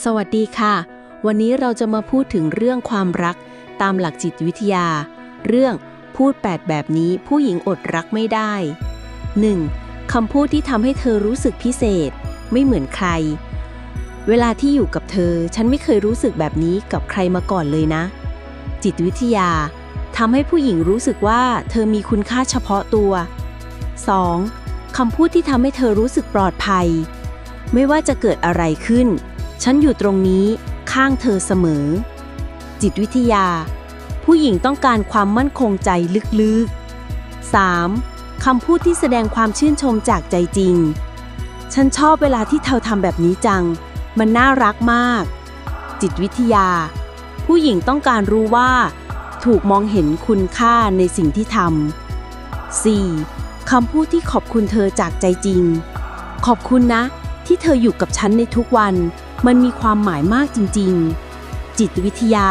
สวัสดีค่ะ วันนี้เราจะมาพูดถึงเรื่องความรักตามหลักจิตวิทยา เรื่องพูดแปดแบบนี้ผู้หญิงอดรักไม่ได้ 1. คำพูดที่ทำให้เธอรู้สึกพิเศษ ไม่เหมือนใคร เวลาที่อยู่กับเธอ ฉันไม่เคยรู้สึกแบบนี้กับใครมาก่อนเลยนะ จิตวิทยาทำให้ผู้หญิงรู้สึกว่าเธอมีคุณค่าเฉพาะตัว 2. คำพูดที่ทำให้เธอรู้สึกปลอดภัย ไม่ว่าจะเกิดอะไรขึ้น ฉันอยู่ตรงนี้ข้างเธอเสมอ จิตวิทยา ผู้หญิงต้องการความมั่นคงใจลึกๆ 3. คำพูดที่แสดงความชื่นชมจากใจจริง ฉันชอบเวลาที่เธอทำแบบนี้จัง มันน่ารักมาก จิตวิทยา ผู้หญิงต้องการรู้ว่า ถูกมองเห็นคุณค่าในสิ่งที่ทำ 4. คำพูดที่ขอบคุณเธอจากใจจริง ขอบคุณนะ ที่เธออยู่กับฉันในทุกวัน มันมีความหมายมากจริงๆ จิตวิทยา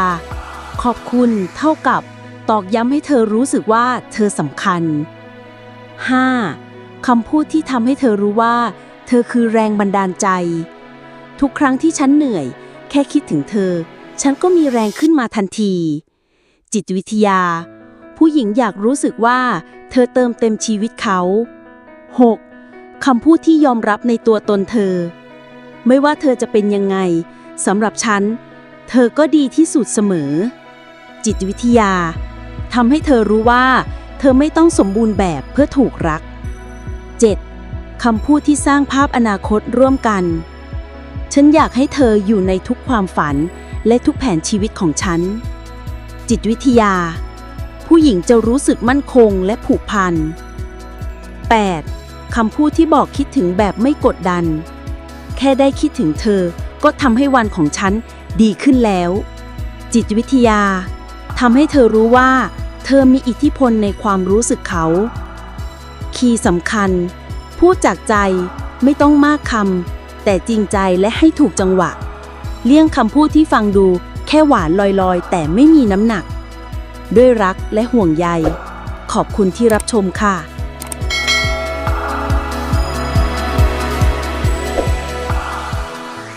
ขอบคุณเท่ากับตอกย้ำให้เธอรู้สึกว่าเธอสำคัญ 5. คำพูดที่ทำให้เธอรู้ว่า เธอคือแรงบันดาลใจ ทุกครั้งที่ฉันเหนื่อย แค่คิดถึงเธอ ฉันก็มีแรงขึ้นมาทันที จิตวิทยา ผู้หญิงอยากรู้สึกว่า เธอเติมเต็มชีวิตเขา 6. คำพูดที่ยอมรับในตัวตนเธอ ไม่ว่าเธอจะเป็นยังไงสำหรับฉัน เธอก็ดีที่สุดเสมอ จิตวิทยาทำให้เธอรู้ว่า เธอไม่ต้องสมบูรณ์แบบเพื่อถูกรัก 7. คำพูดที่สร้างภาพอนาคตร่วมกัน ฉันอยากให้เธออยู่ในทุกความฝันและทุกแผนชีวิตของฉัน จิตวิทยา ผู้หญิงจะรู้สึกมั่นคงและผูกพัน 8. คำพูดที่บอกคิดถึงแบบไม่กดดัน ค่ได้คิดถึงเธอ ก็ทำให้วันของฉันดีขึ้นแล้ว จิตวิทยาทำให้เธอรู้ว่า เธอมีอิทธิพลในความรู้สึกเขา คีย์สำคัญ พูดจากใจไม่ต้องมากคำแต่จริงใจและให้ถูกจังหวะ เลี่ยงคำพูดที่ฟังดูแค่หวานลอยๆ แต่ไม่มีน้ำหนัก ด้วยรักและห่วงใย ขอบคุณที่รับชมค่ะ